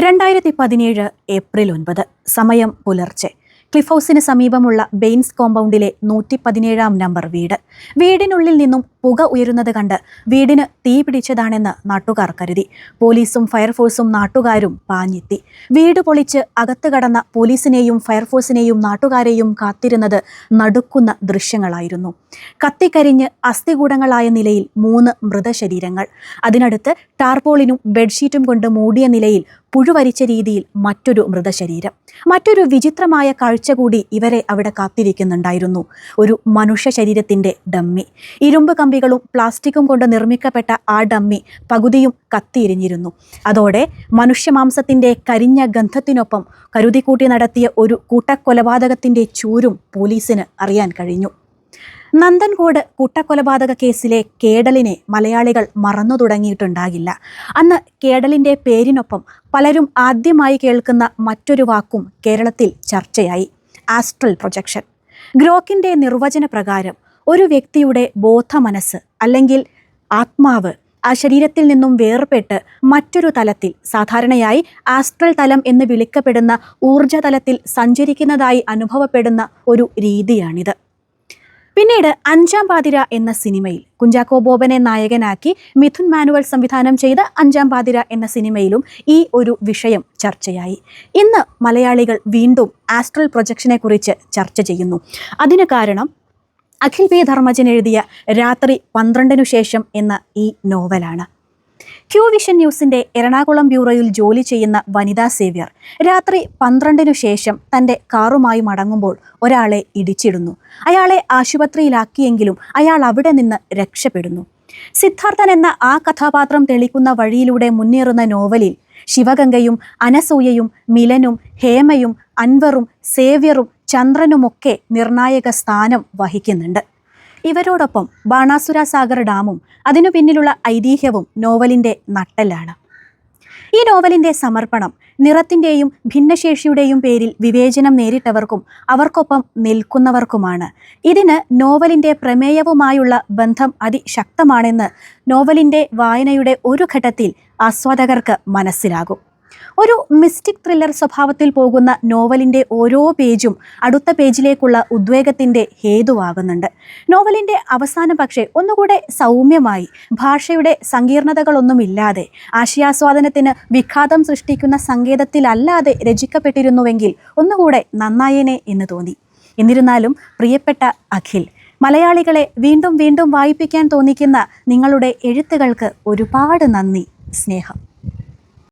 രണ്ടായിരത്തി പതിനേഴ് ഏപ്രിൽ ഒൻപത്. സമയം പുലർച്ചെ. ക്ലിഫ് ഹൗസിന് സമീപമുള്ള ബെയിൻസ് കോമ്പൗണ്ടിലെ നൂറ്റി പതിനേഴാം നമ്പർ വീട്. വീടിനുള്ളിൽ നിന്നും പുക ഉയരുന്നത് കണ്ട് വീടിന് തീ പിടിച്ചതാണെന്ന് നാട്ടുകാർ കരുതി. പോലീസും ഫയർഫോഴ്സും നാട്ടുകാരും പാഞ്ഞെത്തി. വീട് പൊളിച്ച് അകത്ത് കടന്ന പോലീസിനെയും ഫയർഫോഴ്സിനെയും നാട്ടുകാരെയും കാത്തിരുന്നത് നടുക്കുന്ന ദൃശ്യങ്ങളായിരുന്നു. കത്തിക്കരിഞ്ഞ് അസ്ഥികൂടങ്ങളായ നിലയിൽ മൂന്ന് മൃതശരീരങ്ങൾ. അതിനടുത്ത് ടാർപോളിനും ബെഡ്ഷീറ്റും കൊണ്ട് മൂടിയ നിലയിൽ പുഴുവരിച്ച രീതിയിൽ മറ്റൊരു മൃതശരീരം. മറ്റൊരു വിചിത്രമായ കാഴ്ച കൂടി ഇവരെ അവിടെ കാത്തിരിക്കുന്നുണ്ടായിരുന്നു. ഒരു മനുഷ്യ ശരീരത്തിന്റെ ഡമ്മി. ഇരുമ്പ് കമ്പികളും പ്ലാസ്റ്റിക്കും കൊണ്ട് നിർമ്മിക്കപ്പെട്ട ആ ഡമ്മി പകുതിയും കത്തിയിരിഞ്ഞിരുന്നു. അതോടെ മനുഷ്യമാംസത്തിന്റെ കരിഞ്ഞ ഗന്ധത്തിനൊപ്പം കരുതിക്കൂട്ടി നടത്തിയ ഒരു കൂട്ടക്കൊലപാതകത്തിന്റെ ചൂരും പോലീസിന് അറിയാൻ കഴിഞ്ഞു. നന്ദൻകോട് കൂട്ടക്കൊലപാതക കേസിലെ കേടലിനെ മലയാളികൾ മറന്നു തുടങ്ങിയിട്ടുണ്ടാകില്ല. അന്ന് കേടലിന്റെ പേരിനൊപ്പം പലരും ആദ്യമായി കേൾക്കുന്ന മറ്റൊരു വാക്കും കേരളത്തിൽ ചർച്ചയായി. Astral projection. ഗ്രോക്കിന്റെ നിർവചന പ്രകാരം ഒരു വ്യക്തിയുടെ ബോധമനസ്സ് അല്ലെങ്കിൽ ആത്മാവ് ആ ശരീരത്തിൽ നിന്നും വേർപെട്ട് മറ്റൊരു തലത്തിൽ സാധാരണയായി ആസ്ട്രൽ തലം എന്ന് വിളിക്കപ്പെടുന്ന ഊർജതലത്തിൽ സഞ്ചരിക്കുന്നതായി അനുഭവപ്പെടുന്ന ഒരു രീതിയാണിത്. പിന്നീട് അഞ്ചാം പാതിര എന്ന സിനിമയിൽ കുഞ്ചാക്കോ ബോബനെ നായകനാക്കി മിഥുൻ മാനുവൽ സംവിധാനം ചെയ്ത അഞ്ചാം പാതിര എന്ന സിനിമയിലും ഈ ഒരു വിഷയം ചർച്ചയായി. ഇന്ന് മലയാളികൾ വീണ്ടും ആസ്ട്രൽ പ്രൊജക്ഷനെ കുറിച്ച് ചർച്ച ചെയ്യുന്നു. അതിന് കാരണം അഖിൽ പി ധർമ്മജൻ എഴുതിയ രാത്രി പന്ത്രണ്ടിനു ശേഷം എന്ന ഈ നോവലാണ്. ക്യൂ വിഷൻ ന്യൂസിന്റെ എറണാകുളം ബ്യൂറോയിൽ ജോലി ചെയ്യുന്ന വനിതാ സേവ്യർ. രാത്രി പന്ത്രണ്ടിനു ശേഷം തന്റെ കാറുമായി മടങ്ങുമ്പോൾ ഒരാളെ ഇടിച്ചിടുന്നു. അയാളെ ആശുപത്രിയിലാക്കിയെങ്കിലും അയാൾ അവിടെ നിന്ന് രക്ഷപ്പെടുന്നു. സിദ്ധാർത്ഥൻ എന്ന ആ കഥാപാത്രം തെളിക്കുന്ന വഴിയിലൂടെ മുന്നേറുന്ന നോവലിൽ ശിവഗംഗയും അനസൂയയും മിലനും ഹേമയും അൻവറും സേവ്യറും ചന്ദ്രനുമൊക്കെ നിർണായക സ്ഥാനം വഹിക്കുന്നുണ്ട്. ഇവരോടൊപ്പം ബാണാസുര സാഗർ ഡാമും അതിനു പിന്നിലുള്ള ഐതിഹ്യവും നോവലിന്റെ നട്ടലാണ് ഈ നോവലിന്റെ സമർപ്പണം നിറത്തിന്റെയും ഭിന്നശേഷിയുടെയും പേരിൽ വിവേചനം നേരിട്ടവർക്കും അവർക്കൊപ്പം നിൽക്കുന്നവർക്കുമാണ്. ഇതിന് നോവലിന്റെ പ്രമേയവുമായുള്ള ബന്ധം അതിശക്തമാണെന്ന് നോവലിന്റെ വായനയുടെ ഒരു ഘട്ടത്തിൽ ആസ്വാദകർക്ക് മനസ്സിലാകും. ഒരു മിസ്റ്റിക് ത്രില്ലർ സ്വഭാവത്തിൽ പോകുന്ന നോവലിന്റെ ഓരോ പേജും അടുത്ത പേജിലേക്കുള്ള ഉദ്വേഗത്തിന്റെ ഹേതുവാകുന്നുണ്ട്. നോവലിന്റെ അവസാനം പക്ഷേ ഒന്നുകൂടെ സൗമ്യമായി ഭാഷയുടെ സങ്കീർണതകളൊന്നുമില്ലാതെ ആശയാസ്വാദനത്തിന് വിഘാതം സൃഷ്ടിക്കുന്ന സങ്കേതത്തിലല്ലാതെ രചിക്കപ്പെട്ടിരുന്നുവെങ്കിൽ ഒന്നുകൂടെ നന്നായേനെ എന്ന് തോന്നി. എന്നിരുന്നാലും പ്രിയപ്പെട്ട അഖിൽ മലയാളികളെ വീണ്ടും വീണ്ടും വായിപ്പിക്കാൻ തോന്നിക്കുന്ന നിങ്ങളുടെ എഴുത്തുകൾക്ക് ഒരുപാട് നന്ദി സ്നേഹം.